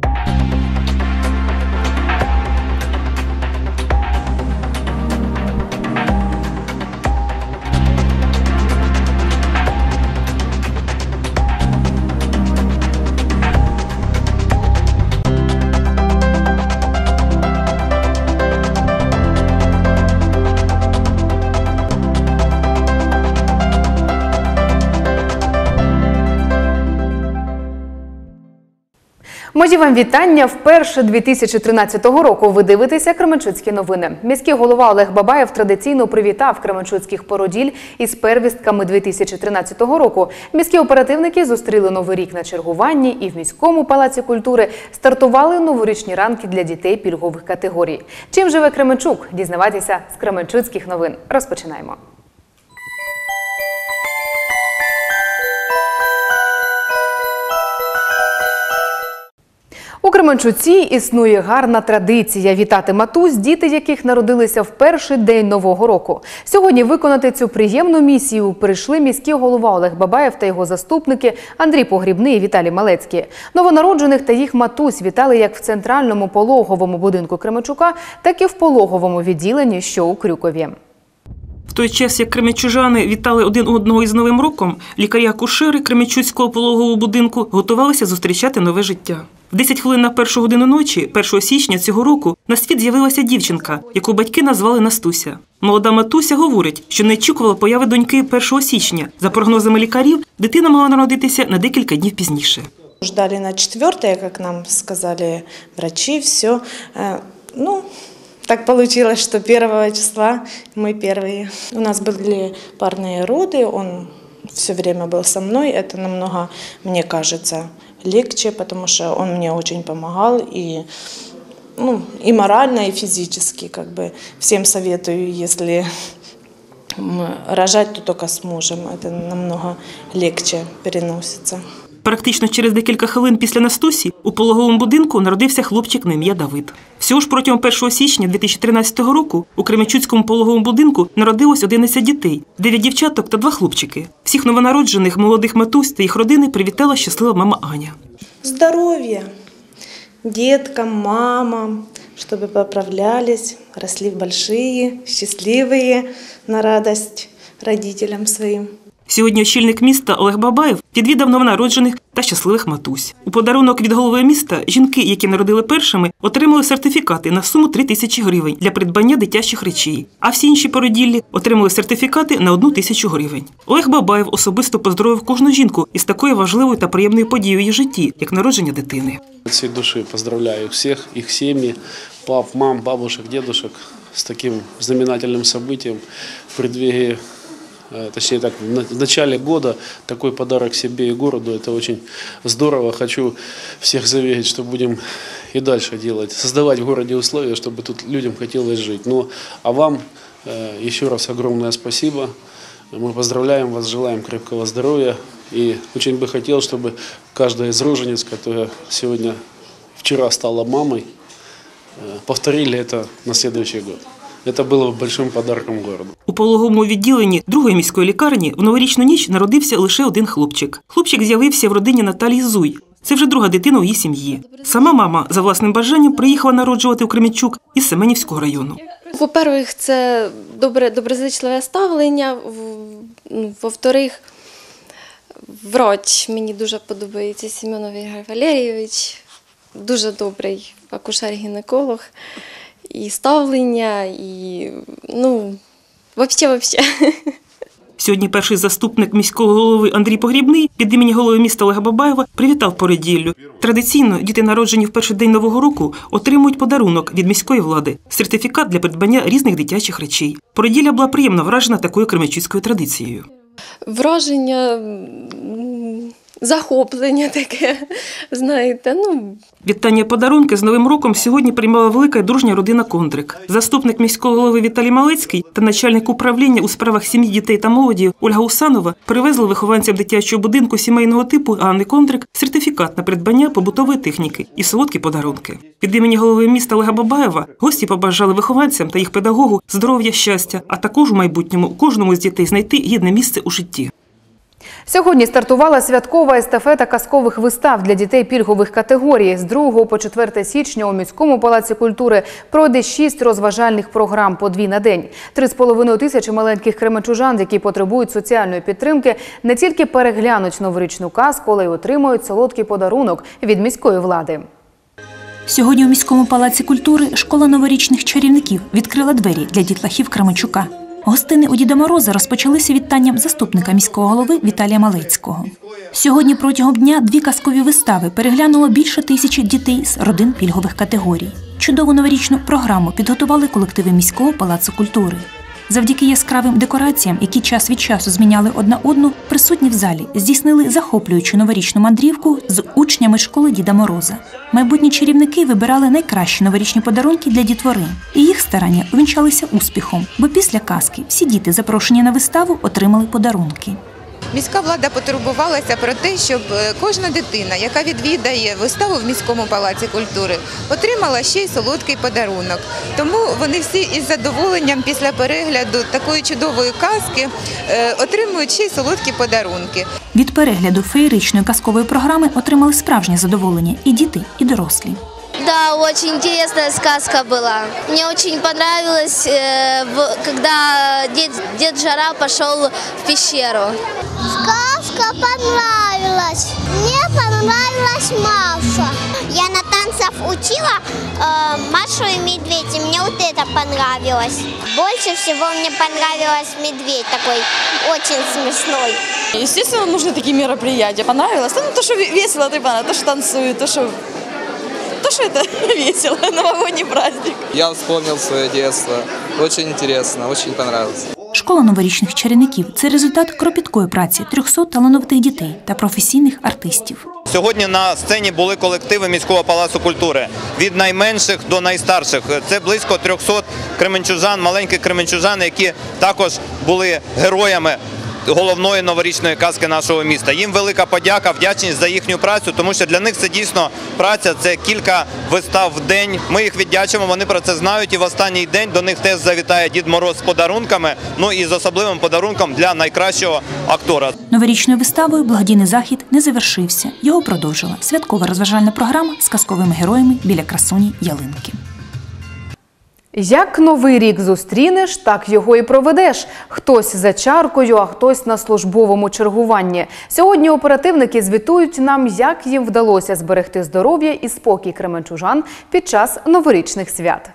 you Мої вам вітання. Вперше 2013 року ви дивитеся Кременчуцькі новини. Міський голова Олег Бабаєв традиційно привітав Кременчуцьких породіль із первістками 2013 року. Міські оперативники зустріли новий рік на чергуванні і в міському палаці культури стартували новорічні ранки для дітей пільгових категорій. Чим живе Кременчук? Дізнавайтеся з Кременчуцьких новин. Розпочинаємо. У Кременчуці існує гарна традиція вітати матусь, діти яких народилися в перший день нового року. Сьогодні виконати цю приємну місію прийшли міський голова Олег Бабаєв та його заступники Андрій Погрібний і Віталій Малецький. Новонароджених та їх матусь вітали як в центральному пологовому будинку Кременчука, так і в пологовому відділенні, що у Крюкові. Той час, як кремячужани вітали один одного із Новим роком, лікарі-акушери Кремячуцького пологового будинку готувалися зустрічати нове життя. В 10 хвилин на першу годину ночі, 1 січня цього року, на світ з'явилася дівчинка, яку батьки назвали Настуся. Молода матуся говорить, що не очікувала появи доньки 1 січня. За прогнозами лікарів, дитина мала народитися на декілька днів пізніше. Ждали на четвертое, как нам сказали врачи, все. Ну, так получилось, что первого числа мы первые. У нас были парные роды, он все время был со мной. Это намного, мне кажется, легче, потому что он мне очень помогал и ну, и морально, и физически, как бы всем советую, если рожать, то только с мужем. Это намного легче переносится. Практично через декілька хвилин після Настусі у пологовому будинку народився хлопчик на ім'я Давид. Всього ж протягом 1 січня 2013 року у Кременчуцькому пологовому будинку народилось 11 дітей, 9 дівчаток та 2 хлопчики. Всіх новонароджених молодих матусь та їх родини привітала щаслива мама Аня. Здоровья деткам, мамам, чтобы поправлялись, росли в большие, счастливые, на радость родителям своим. Сьогодні очільник міста Олег Бабаєв відвідав новонароджених та щасливих матусь. У подарунок від голови міста жінки, які народили першими, отримали сертифікати на суму 3 тисячі гривень для придбання дитячих речей. А всі інші породіллі отримали сертифікати на одну тисячу гривень. Олег Бабаєв особисто поздоровив кожну жінку із такою важливою та приємною подією в її житті, як народження дитини. От всей души поздравляю всех, их семьи, пап, мам, бабушек, дедушек с таким знаменательным событием в преддверии, э, точнее так, в начале года такой подарок себе и городу. Это очень здорово. Хочу всех заверить, что будем и дальше делать, создавать в городе условия, чтобы тут людям хотелось жить. Ну, а вам э, еще раз огромное спасибо. Мы поздравляем вас, желаем крепкого здоровья. И очень бы хотел, чтобы каждая из рожениц, которая сегодня, вчера стала мамой, э, повторили это на следующий год. Это было бы большим подарком городу. У пологовому відділенні другої міської лікарні в новорічну ніч народився лише один хлопчик. Хлопчик з'явився в родині Наталії Зуй. Це вже друга дитина у її сім'ї. Сама мама за власним бажанням приїхала народжувати у Кремінчук із Семенівського району. По-перше, це добре, доброзичливе ставлення. В- ну, Во-вторых, врач мені дуже подобається Семенов Ігор Валерійович. Дуже добрий акушер-гінеколог. І ставлення, і ну, взагалі, взагалі. Сьогодні перший заступник міського голови Андрій Погрібний від імені голови міста Олега Бабаєва привітав породіллю. Традиційно діти, народжені в перший день нового року, отримують подарунок від міської влади сертифікат для придбання різних дитячих речей. Породілля була приємно вражена такою кремячуцькою традицією. Враження, захоплення таке, знаєте, ну, Вітання подарунки з Новим роком сьогодні приймала велика і дружня родина Кондрик. Заступник міського голови Віталій Малецький та начальник управління у справах сім'ї, дітей та молоді Ольга Усанова привезли вихованцям дитячого будинку сімейного типу Анни Кондрик сертифікат на придбання побутової техніки і солодкі подарунки. Від імені голови міста Олега Бабаєва гості побажали вихованцям та їх педагогу здоров'я, щастя, а також у майбутньому кожному з дітей знайти гідне місце у житті. Сьогодні стартувала святкова естафета казкових вистав для дітей пільгових категорій. З 2 по 4 січня у міському палаці культури пройде шість розважальних програм по дві на день. Три з половиною тисячі маленьких кременчужан, які потребують соціальної підтримки, не тільки переглянуть новорічну казку, але й отримають солодкий подарунок від міської влади. Сьогодні у міському палаці культури школа новорічних чарівників відкрила двері для дітлахів Кременчука. Гостини у Діда Мороза розпочалися вітанням заступника міського голови Віталія Малецького. Сьогодні протягом дня дві казкові вистави переглянуло більше тисячі дітей з родин пільгових категорій. Чудову новорічну програму підготували колективи міського палацу культури. Завдяки яскравим декораціям, які час від часу зміняли одна одну, присутні в залі здійснили захоплюючу новорічну мандрівку з учнями школи Діда Мороза. Майбутні чарівники вибирали найкращі новорічні подарунки для дітвори, і їх старання увінчалися успіхом, бо після казки всі діти, запрошені на виставу, отримали подарунки. Міська влада потурбувалася про те, щоб е, кожна дитина, яка відвідає виставу в міському палаці культури, отримала ще й солодкий подарунок. Тому вони всі із задоволенням після перегляду такої чудової казки е, отримують ще й солодкі подарунки. Від перегляду феєричної казкової програми отримали справжнє задоволення і діти, і дорослі. Да, очень интересная сказка была. Мне очень понравилось, э, когда дед, дед Жара пошел в пещеру. Сказка понравилась. Мне понравилась Маша. Я на танцах учила э, Машу и медведь, и мне вот это понравилось. Больше всего мне понравилось медведь такой, очень смешной. Естественно, нужны такие мероприятия. Понравилось? Ну, то, что ве- весело, ты то, что танцуют, то, что... То, что это весело, новогодний праздник. Я вспомнил свое детство. Очень интересно, очень понравилось. Школа новорічних чарівників це результат кропіткої праці 300 талановитих дітей та професійних артистів. Сьогодні на сцені були колективи міського палацу культури від найменших до найстарших. Це близько 300 кременчужан, маленьких кременчужан, які також були героями. Головної новорічної казки нашого міста. Їм велика подяка, вдячність за їхню працю, тому що для них це дійсно праця, це кілька вистав в день. Ми їх віддячимо, вони про це знають. І в останній день до них теж завітає Дід Мороз з подарунками. Ну і з особливим подарунком для найкращого актора. Новорічною виставою благодійний захід не завершився. Його продовжила святкова розважальна програма з казковими героями біля красуні ялинки. Як новий рік зустрінеш, так його і проведеш. Хтось за чаркою, а хтось на службовому чергуванні. Сьогодні оперативники звітують нам, як їм вдалося зберегти здоров'я і спокій кременчужан під час новорічних свят.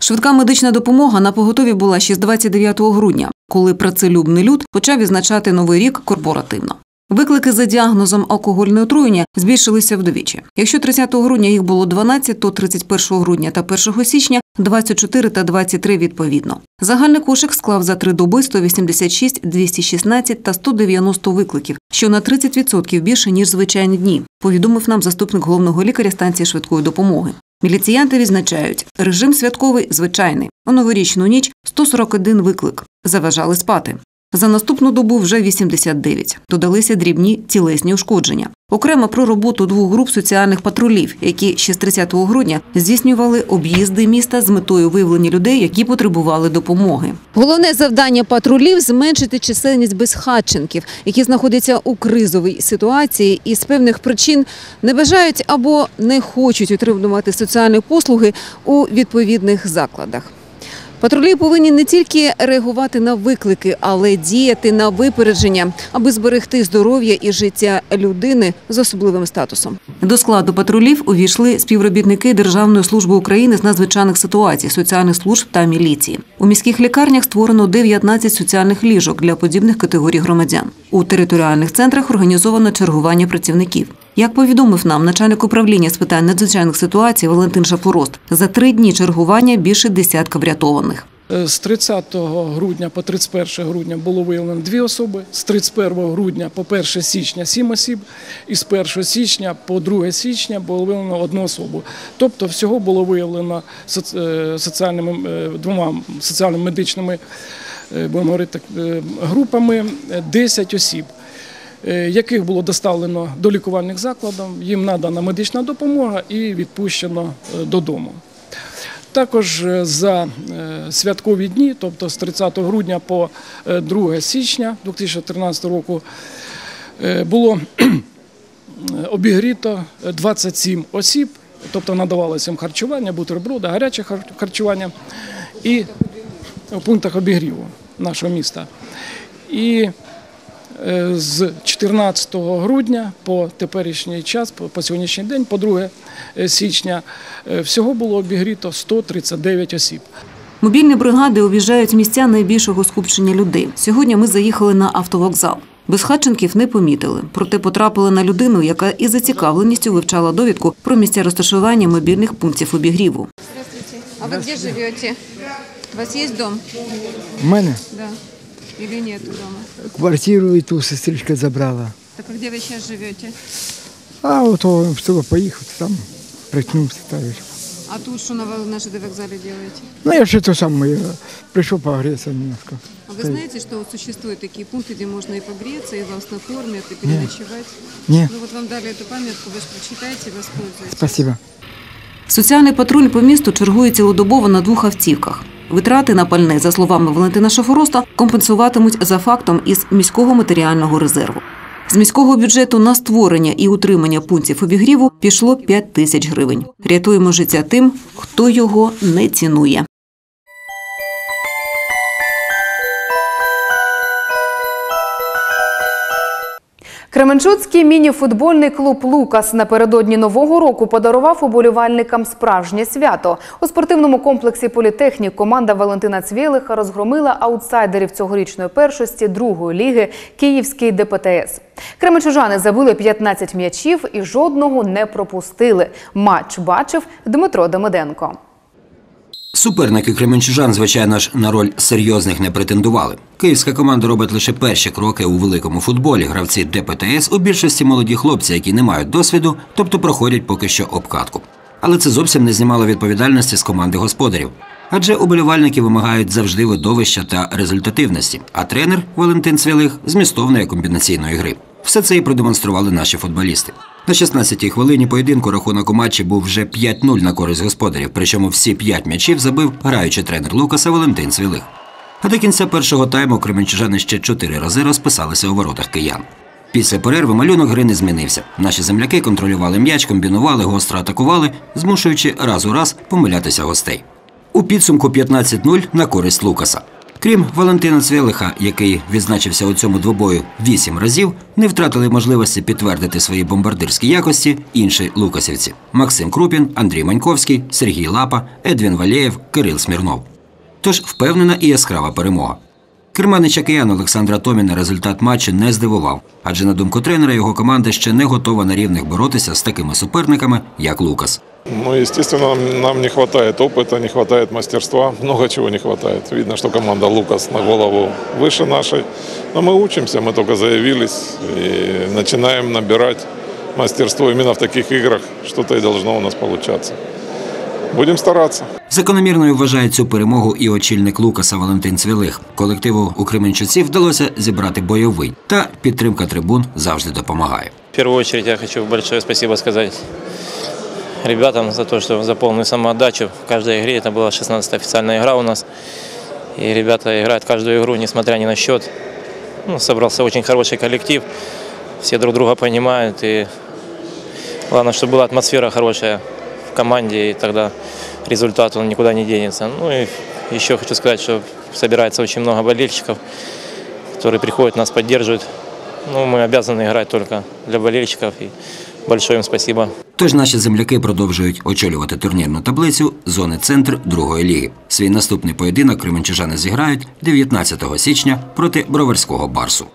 Швидка медична допомога на поготові була ще з 29 грудня, коли працелюбний люд почав відзначати новий рік корпоративно. Виклики за діагнозом алкогольне отруєння збільшилися вдвічі. Якщо 30 грудня їх було 12, то 31 грудня та 1 січня 24 та 23 відповідно. Загальний кошик склав за три доби 186, 216 та 190 викликів, що на 30% більше ніж звичайні дні. Повідомив нам заступник головного лікаря станції швидкої допомоги. Міліціянти відзначають, режим святковий звичайний. У новорічну ніч 141 виклик. Заважали спати. За наступну добу вже 89. Додалися дрібні тілесні ушкодження. Окремо про роботу двох груп соціальних патрулів, які ще з 30 грудня здійснювали об'їзди міста з метою виявлення людей, які потребували допомоги. Головне завдання патрулів зменшити чисельність безхатченків, які знаходяться у кризовій ситуації і з певних причин не бажають або не хочуть отримувати соціальні послуги у відповідних закладах. Патрулі повинні не тільки реагувати на виклики, але діяти на випередження, аби зберегти здоров'я і життя людини з особливим статусом. До складу патрулів увійшли співробітники Державної служби України з надзвичайних ситуацій, соціальних служб та міліції. У міських лікарнях створено 19 соціальних ліжок для подібних категорій громадян. У територіальних центрах організовано чергування працівників. Як повідомив нам начальник управління з питань надзвичайних ситуацій Валентин Шапорост, за три дні чергування більше десятка врятованих. Е, З 30 грудня по 31 грудня було виявлено дві особи, з 31 грудня по 1 січня сім осіб, і з 1 січня по 2 січня було виявлено одну особу. Тобто всього було виявлено е, соціальними е, двома соціально медичними е, будемо групами е, 10 осіб. Е, Яких було доставлено до лікувальних закладів, їм надана медична допомога і відпущено е, додому. Також е, за святкові дні, тобто з 30 грудня по е, 2 січня 2013 року, було обігріто 27 осіб, тобто надавалося їм харчування, бутерброди, гаряче хар- харчування і в пунктах обігріву нашого міста. І з 14 грудня по теперішній час, по, сьогоднішній день, по 2 січня, е, всього було обігріто 139 осіб. Мобільні бригади об'їжджають місця найбільшого скупчення людей. Сьогодні ми заїхали на автовокзал. Безхатченків не помітили, проте потрапили на людину, яка із зацікавленістю вивчала довідку про місця розташування мобільних пунктів обігріву. Здравствуйте. А вы где живете? У вас есть дом? У мене Да. Или нет дома? квартиру і ту сестричка забрала. Так а где вы сейчас живете? А ото щоб поїхати там, прикнувся. Та, й- А тут что на, в- на ЖД вокзале делаете? ну я ще то саме е, прийшов погрітися немножко. А вы знаете, что вот существуют такие пункты, где можно и погреться, и вас накормят, и переночевать? Не. Ну вот вам дали эту памятку, вы же прочитайте, воспользуйтесь. Спасибо. Соціальний патруль по місту чергує цілодобово на двох автівках. Витрати на пальне, за словами Валентина Шафороста, компенсуватимуть за фактом із міського матеріального резерву. З міського бюджету на створення і утримання пунктів обігріву пішло 5 тисяч гривень. Рятуємо життя тим, хто його не цінує. Кременчуцький міні-футбольний клуб Лукас напередодні нового року подарував уболівальникам справжнє свято. У спортивному комплексі Політехнік команда Валентина Цвєлиха розгромила аутсайдерів цьогорічної першості другої ліги Київський ДПТС. Кременчужани забили 15 м'ячів і жодного не пропустили. Матч бачив Дмитро Демиденко. Суперники кременчужан, звичайно ж, на роль серйозних не претендували. Київська команда робить лише перші кроки у великому футболі. Гравці ДПТС у більшості молоді хлопці, які не мають досвіду, тобто проходять поки що обкатку. Але це зовсім не знімало відповідальності з команди господарів. Адже уболівальники вимагають завжди видовища та результативності, а тренер Валентин Цвілих змістовної комбінаційної гри. Все це і продемонстрували наші футболісти. На 16-й хвилині поєдинку рахунок у матчі був вже 5-0 на користь господарів, причому всі 5 м'ячів забив граючий тренер Лукаса Валентин Цвілих. А до кінця першого тайму кременчужани ще чотири рази розписалися у воротах киян. Після перерви малюнок гри не змінився. Наші земляки контролювали м'яч, комбінували, гостро атакували, змушуючи раз у раз помилятися гостей. У підсумку 15-0 на користь Лукаса. Крім Валентина Цвілиха, який відзначився у цьому двобою вісім разів, не втратили можливості підтвердити свої бомбардирські якості інші лукасівці: Максим Крупін, Андрій Маньковський, Сергій Лапа, Едвін Валєєв, Кирил Смірнов. Тож впевнена і яскрава перемога. Керманича киян Олександра Томіна результат матчу не здивував, адже на думку тренера його команда ще не готова на рівних боротися з такими суперниками, як Лукас. Ну, естественно, нам, нам не хватает опыта, не хватает мастерства, много чего не хватает. Видно, что команда Лукас на голову выше нашей. Но мы учимся, мы только заявились и начинаем набирать мастерство именно в таких играх. Что-то и должно у нас получаться. Будем стараться. Закономірною вважає цю перемогу і очільник Лукаса Валентин Цвілих. Колективу у Кременчуці вдалося зібрати бойовий, та підтримка трибун завжди допомагає. В первую очередь я хочу большое спасибо сказать ребятам за то, что за полную самоотдачу в каждой игре. Это была 16-я официальная игра у нас. И ребята играют каждую игру, несмотря ни на счет. Ну, собрался очень хороший коллектив. Все друг друга понимают. И главное, чтобы была атмосфера хорошая в команде, и тогда результат он никуда не денется. Ну и еще хочу сказать, что собирается очень много болельщиков, которые приходят, нас поддерживают. Ну, мы обязаны играть только для болельщиков. И большое им спасибо. Тож наші земляки продовжують очолювати турнірну таблицю зони центр другої ліги. Свій наступний поєдинок кременчужани зіграють 19 січня проти броварського барсу.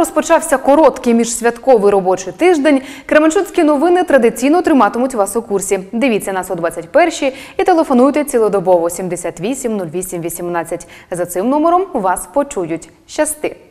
Розпочався короткий міжсвятковий робочий тиждень. Кременчуцькі новини традиційно триматимуть вас у курсі. Дивіться нас о 21-й і телефонуйте цілодобово 78 08 18. За цим номером вас почують. Щасти!